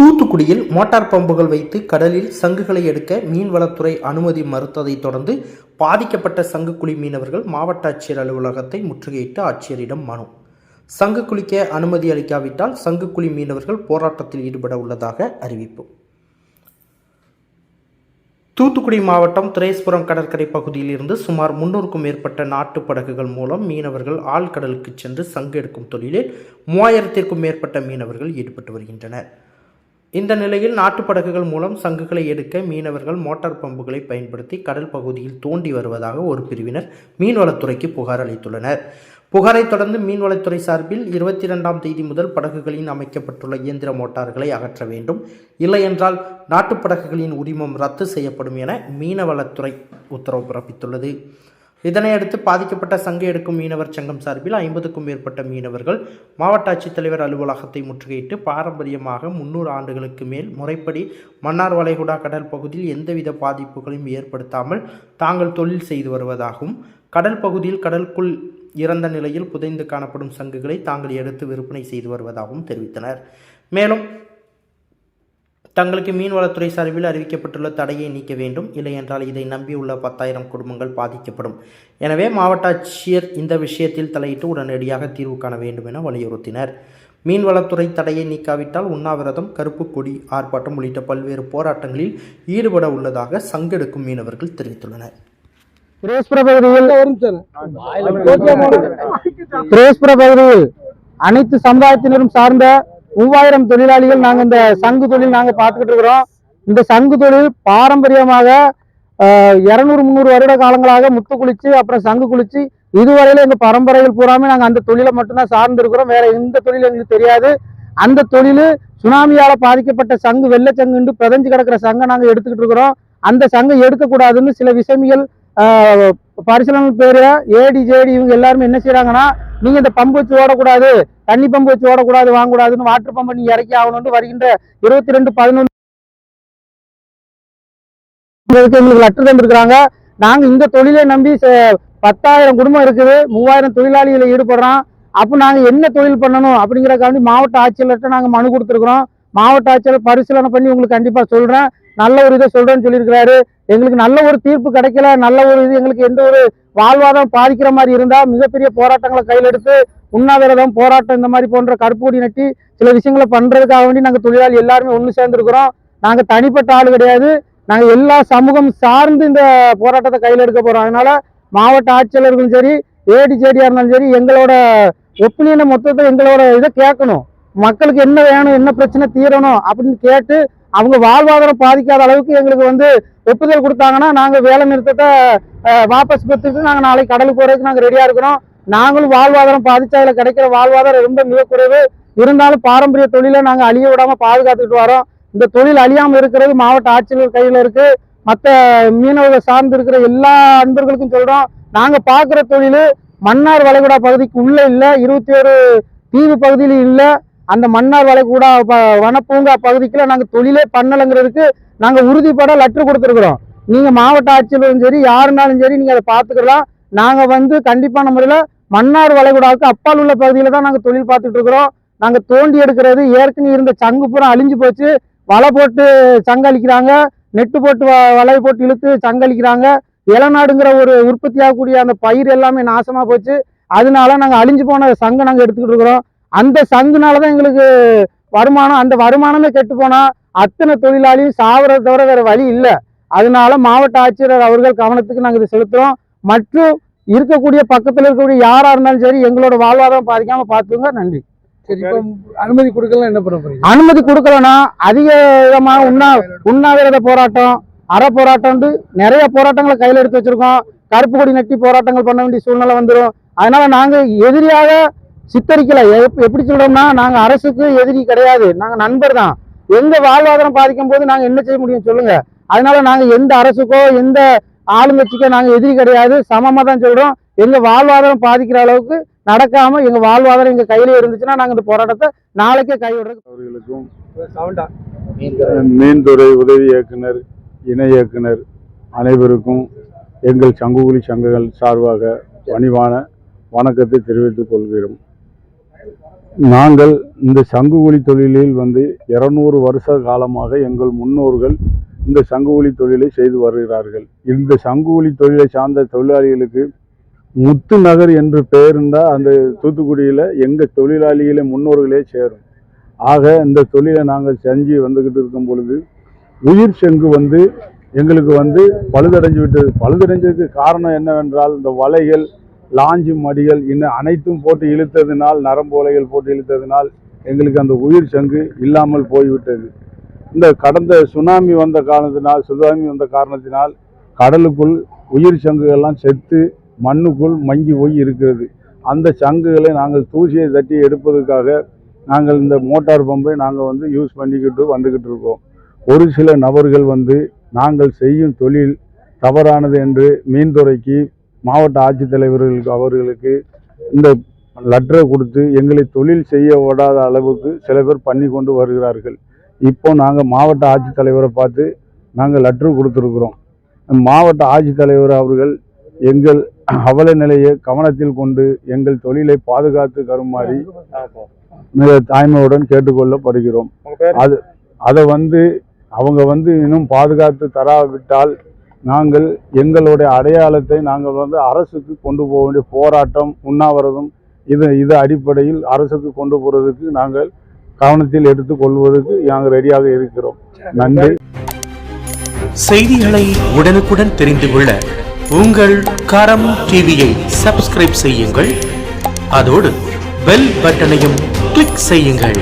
தூத்துக்குடியில் மோட்டார் பம்புகள் வைத்து கடலில் சங்குகளை எடுக்க மீன்வளத்துறை அனுமதி மறுத்ததைத் தொடர்ந்து பாதிக்கப்பட்ட சங்குக்குழி மீனவர்கள் மாவட்ட ஆட்சியர் அலுவலகத்தை முற்றுகையிட்டு ஆட்சியரிடம் மனு. சங்கு குளிக்க அனுமதி அளிக்காவிட்டால் சங்குக்குழி மீனவர்கள் போராட்டத்தில் ஈடுபட உள்ளதாக அறிவிப்பு. தூத்துக்குடி மாவட்டம் திரேஸ்புரம் கடற்கரை பகுதியில் இருந்து சுமார் முன்னூறுக்கும் மேற்பட்ட நாட்டு படகுகள் மூலம் மீனவர்கள் ஆழ்கடலுக்கு சென்று சங்கு எடுக்கும் தொழிலில் மூவாயிரத்திற்கும் மேற்பட்ட மீனவர்கள் ஈடுபட்டு வருகின்றனர். இந்த நிலையில் நாட்டு படகுகள் மூலம் சங்குகளை எடுக்க மீனவர்கள் மோட்டார் பம்புகளை பயன்படுத்தி கடல் பகுதியில் தோண்டி வருவதாக ஒரு பிரிவினர் மீன்வளத்துறைக்கு புகார் அளித்துள்ளனர். புகாரைத் தொடர்ந்து மீன்வளத்துறை சார்பில் இருபத்தி இரண்டாம் தேதி முதல் படகுகளின் அமைக்கப்பட்டுள்ள இயந்திர மோட்டார்களை அகற்ற வேண்டும். இல்லையென்றால் நாட்டுப் படகுகளின் உரிமம் ரத்து செய்யப்படும் என மீனவளத்துறை உத்தரவு பிறப்பித்துள்ளது. இதனையடுத்து பாதிக்கப்பட்ட சங்க எடுக்கும் மீனவர் சங்கம் சார்பில் ஐம்பதுக்கும் மேற்பட்ட மீனவர்கள் மாவட்ட ஆட்சித்தலைவர் அலுவலகத்தை முற்றுகையிட்டு பாரம்பரியமாக முன்னூறு ஆண்டுகளுக்கு மேல் முறைப்படி மன்னார் வளைகுடா கடல் பகுதியில் எந்தவித பாதிப்புகளையும் ஏற்படுத்தாமல் தாங்கள் தொழில் செய்து வருவதாகவும் கடல் பகுதியில் கடலுக்குள் இறந்த நிலையில் புதைந்து காணப்படும் சங்குகளை தாங்கள் எடுத்து விற்பனை செய்து வருவதாகவும் தெரிவித்தனர். மேலும் தங்களுக்கு மீன்வளத்துறை சார்பில் அறிவிக்கப்பட்டுள்ள தடையை நீக்க வேண்டும். இல்லையென்றால் இதை நம்பியுள்ள பத்தாயிரம் குடும்பங்கள் பாதிக்கப்படும். எனவே மாவட்ட ஆட்சியர் இந்த விஷயத்தில் தலையிட்டு உடனடியாக தீர்வு காண வேண்டும் என வலியுறுத்தினர். மீன்வளத்துறை தடையை நீக்காவிட்டால் உண்ணாவிரதம் கருப்பு கொடி ஆர்ப்பாட்டம் உள்ளிட்ட பல்வேறு போராட்டங்களில் ஈடுபட உள்ளதாக சங்கெடுக்கும் மீனவர்கள் தெரிவித்துள்ளனர். பகுதியில் அனைத்து சமுதாயத்தினரும் சார்ந்த மூவாயிரம் தொழிலாளிகள் நாங்கள் இந்த சங்கு தொழில் நாங்கள் பார்த்துக்கிட்டு இருக்கிறோம். இந்த சங்கு தொழில் பாரம்பரியமாக இரநூறு முந்நூறு வருட காலங்களாக முத்து குளிச்சு அப்புறம் சங்கு குளிச்சு இதுவரையில எங்கள் பரம்பரைகள் பூராமே நாங்கள் அந்த தொழிலை மட்டும்தான் சார்ந்து இருக்கிறோம். வேற எந்த தொழில் எங்களுக்கு தெரியாது. அந்த தொழில் சுனாமியால் பாதிக்கப்பட்ட சங்கு வெள்ளச்சங்குண்டு பிரதஞ்சு கிடக்கிற சங்கை நாங்கள் எடுத்துக்கிட்டு இருக்கிறோம். அந்த சங்கை எடுக்கக்கூடாதுன்னு சில விஷமிகள் பரிசீலனை பேரு ஏடி ஜேடி இவங்க எல்லாருமே என்ன செய்யறாங்கன்னா நீங்க இந்த பம்பு வச்சு ஓடக்கூடாது தண்ணி பம்பு வச்சு ஓடக்கூடாது வாங்கக்கூடாதுன்னு வாட்டர் பம்பை நீங்க இறக்கி ஆகணும்னு வருகின்ற இருபத்தி ரெண்டு பதினொன்று எங்களுக்கு லெட்டர் தந்துருக்குறாங்க. நாங்க இந்த தொழிலை நம்பி ச- பத்தாயிரம் குடும்பம் இருக்குது மூவாயிரம் தொழிலாளிகளை ஈடுபடுறோம் அப்போ நாங்க என்ன தொழில் பண்ணணும் அப்படிங்கிறக்காண்டி மாவட்ட ஆட்சியர்கிட்ட நாங்க மனு கொடுத்துருக்குறோம். மாவட்ட ஆட்சியர் பரிசீலனை பண்ணி உங்களுக்கு கண்டிப்பா சொல்றேன். நல்ல ஒரு இதை சொல்றேன்னு சொல்லியிருக்கிறாரு. எங்களுக்கு நல்ல ஒரு தீர்ப்பு கிடைக்கல. நல்ல ஒரு இது எங்களுக்கு எந்த ஒரு வாழ்வாதாரம் பாதிக்கிற மாதிரி இருந்தால் மிகப்பெரிய போராட்டங்களை கையில் எடுத்து உண்ணாவிரதம் போராட்டம் இந்த மாதிரி போன்ற கருப்பூடி நட்டி சில விஷயங்களை பண்ணுறதுக்காக வேண்டி நாங்கள் தொழிலாளி எல்லாருமே ஒன்று சேர்ந்துருக்கிறோம். நாங்கள் தனிப்பட்ட ஆள் கிடையாது. நாங்கள் எல்லா சமூகம் சார்ந்து இந்த போராட்டத்தை கையில் எடுக்க போகிறோம் அதனால் மாவட்ட ஆட்சியாளர்களும் சரி ஏடி இருந்தாலும் சரி எங்களோட ஒப்பீனியனை மொத்தத்தை எங்களோட இதை கேட்கணும். மக்களுக்கு என்ன வேணும் என்ன பிரச்சனை தீரணும் அப்படின்னு கேட்டு அவங்க வாழ்வாதாரம் பாதிக்காத அளவுக்கு எங்களுக்கு வந்து ஒப்புதல் கொடுத்தாங்கன்னா நாங்கள் வேலை நிறுத்தத்தை வாபஸ் பெற்றுட்டு நாங்கள் நாளைக்கு கடலுக்கு போகிறதுக்கு நாங்கள் ரெடியாக இருக்கிறோம். நாங்களும் வாழ்வாதாரம் பாதிச்சா கிடைக்கிற வாழ்வாதாரம் ரொம்ப மிக குறைவு. இருந்தாலும் பாரம்பரிய தொழிலை நாங்கள் அழிய விடாமல் பாதுகாத்துக்கிட்டு வரோம். இந்த தொழில் அழியாமல் இருக்கிறது மாவட்ட ஆட்சியர் கையில் இருக்குது மற்ற மீனவர்கள் சார்ந்து இருக்கிற எல்லா அன்பர்களுக்கும் சொல்கிறோம் நாங்கள் பார்க்குற தொழில் மன்னார் வளைகுடா பகுதிக்கு உள்ளே இல்லை இருபத்தி ஒரு தீவு பகுதியில் இல்லை. அந்த மன்னார் வளைகுடா வனப்பூங்கா பகுதிக்குள்ள நாங்கள் தொழிலே பண்ணலைங்கிறதுக்கு நாங்கள் உறுதிப்பட லெட்ரு கொடுத்துருக்குறோம். நீங்கள் மாவட்ட ஆட்சியரும் சரி யாருனாலும் சரி நீங்கள் அதை பார்த்துக்கலாம். நாங்கள் வந்து கண்டிப்பான முறையில் மன்னார் வளைகுடாவுக்கு அப்பால் உள்ள பகுதியில் தான் நாங்கள் தொழில் பார்த்துட்டு இருக்கிறோம். நாங்கள் தோண்டி எடுக்கிறது ஏற்கனவே இருந்த சங்கு பூரா அழிஞ்சு போச்சு. வலை போட்டு சங்கழிக்கிறாங்க நெட்டு போட்டு வ- வலை போட்டு இழுத்து சங்கழிக்கிறாங்க இளநாடுங்கிற ஒரு உற்பத்தியாகக்கூடிய அந்த பயிர் எல்லாமே நாசமாக போச்சு. அதனால நாங்கள் அழிஞ்சு போன சங்கை நாங்கள் எடுத்துக்கிட்டு இருக்கிறோம். அந்த சங்குனால தான் எங்களுக்கு வருமானம் அந்த வருமானமே கெட்டு போனா அத்தனை தொழிலாளியும் சாவறதை தவிர வேற வழி இல்லை. அதனால மாவட்ட ஆட்சியர் அவர்கள் கவனத்துக்கு நாங்க இதை செலுத்துறோம். மற்றும் இருக்கக்கூடிய பக்கத்துல இருக்கக்கூடிய யாரா இருந்தாலும் சரி எங்களோட வாழ்வாதாரம் பாதிக்காம பார்த்துங்க நன்றி. அனுமதி கொடுக்கலாம் என்ன பண்ண அனுமதி கொடுக்கலன்னா அதிகமாக உண்ணா உண்ணாவிரத போராட்டம் அற போராட்டம் நிறைய போராட்டங்களை கையில் எடுத்து வச்சிருக்கோம். கருப்பு கொடி நட்டி போராட்டங்கள் பண்ண வேண்டிய சூழ்நிலை வந்துடும் அதனால நாங்க எதிரியாக சித்தரிக்கல. எப்- எப்படி சொல்றோம்னா நாங்க அரசுக்கு எதிரி கிடையாது. நாங்க நண்பர் தான். எங்க வாழ்வாதாரம் பாதிக்கும் போது நாங்க என்ன செய்ய முடியும் சொல்லுங்க. அதனால நாங்க எந்த அரசுக்கோ எந்த ஆளுங்கட்சிக்கோ நாங்க எதிரி கிடையாது. சமமா தான் சொல்றோம். எங்க வாழ்வாதாரம் பாதிக்கிற அளவுக்கு நடக்காம எங்க வாழ்வாதாரம் எங்க கையில இருந்துச்சுன்னா நாங்க இந்த போராட்டத்தை நாளைக்கே கைவிடுறது அவர்களுக்கும் மீன்துறை உதவி இயக்குனர் இணை இயக்குனர் அனைவருக்கும் எங்கள் சங்குகுலி சங்கங்கள் சார்பாக பணிவான வணக்கத்தை தெரிவித்துக் கொள்கிறோம். நாங்கள் இந்த சங்குகுழி தொழிலில் வந்து இருநூறு வருஷ காலமாக எங்கள் முன்னோர்கள் இந்த சங்குகுழி தொழிலை செய்து வருகிறார்கள். இந்த சங்குகுழி தொழிலை சார்ந்த தொழிலாளிகளுக்கு முத்து நகர் என்று பெயர்ந்தால் அந்த தூத்துக்குடியில் எங்கள் தொழிலாளிகளே முன்னோர்களே சேரும். ஆக இந்த தொழிலை நாங்கள் செஞ்சு வந்துக்கிட்டு இருக்கும் பொழுது உயிர் செங்கு வந்து எங்களுக்கு வந்து பழுதடைஞ்சு விட்டது. பழுதடைஞ்சதுக்கு காரணம் என்னவென்றால் இந்த வலைகள் லாஞ்சு மடிகள் இன்னும் அனைத்தும் போட்டு இழுத்ததினால் நரம்பு உலைகள் போட்டு இழுத்ததினால் எங்களுக்கு அந்த உயிர் சங்கு இல்லாமல் போய்விட்டது. இந்த கடந்த சுனாமி வந்த காரணத்தினால் சுனாமி வந்த காரணத்தினால் கடலுக்குள் உயிர் சங்குகள்லாம் செத்து மண்ணுக்குள் மங்கி போய் இருக்கிறது. அந்த சங்குகளை நாங்கள் தூசியை தட்டி எடுப்பதற்காக நாங்கள் இந்த மோட்டார் பம்பை நாங்கள் வந்து யூஸ் பண்ணிக்கிட்டு வந்துக்கிட்டு இருக்கோம். ஒரு சில நபர்கள் வந்து நாங்கள் செய்யும் தொழில் தவறானது என்று மீன்துறைக்கு மாவட்ட ஆட்சித்தலைவர்களுக்கு அவர்களுக்கு இந்த லெட்டரை கொடுத்து எங்களை தொழில் செய்ய விடாத அளவுக்கு சில பேர் பண்ணி கொண்டு வருகிறார்கள். இப்போ நாங்கள் மாவட்ட ஆட்சித்தலைவரை பார்த்து நாங்கள் லெட்ரு கொடுத்துருக்குறோம். மாவட்ட ஆட்சித்தலைவர் அவர்கள் எங்கள் அவல நிலையை கவனத்தில் கொண்டு எங்கள் தொழிலை பாதுகாத்து தருமாறி மிக தாய்மையுடன் கேட்டுக்கொள்ளப்படுகிறோம். அது அதை வந்து அவங்க வந்து இன்னும் பாதுகாத்து தராவிட்டால் நாங்கள் எங்களுடைய அடையாளத்தை நாங்கள் வந்து அரசுக்கு கொண்டு போக வேண்டிய போராட்டம் உண்ணாவிரதம் இது இது அடிப்படையில் அரசுக்கு கொண்டு போகிறதுக்கு நாங்கள் கவனத்தில் எடுத்துக் கொள்வதற்கு நாங்கள் ரெடியாக இருக்கிறோம். நன்றி. செய்திகளை உடனுக்குடன் தெரிந்து கொள்ள உங்கள் கரம் டிவியை சப்ஸ்கிரைப் செய்யுங்கள். அதோடு பெல் பட்டனையும் கிளிக் செய்யுங்கள்.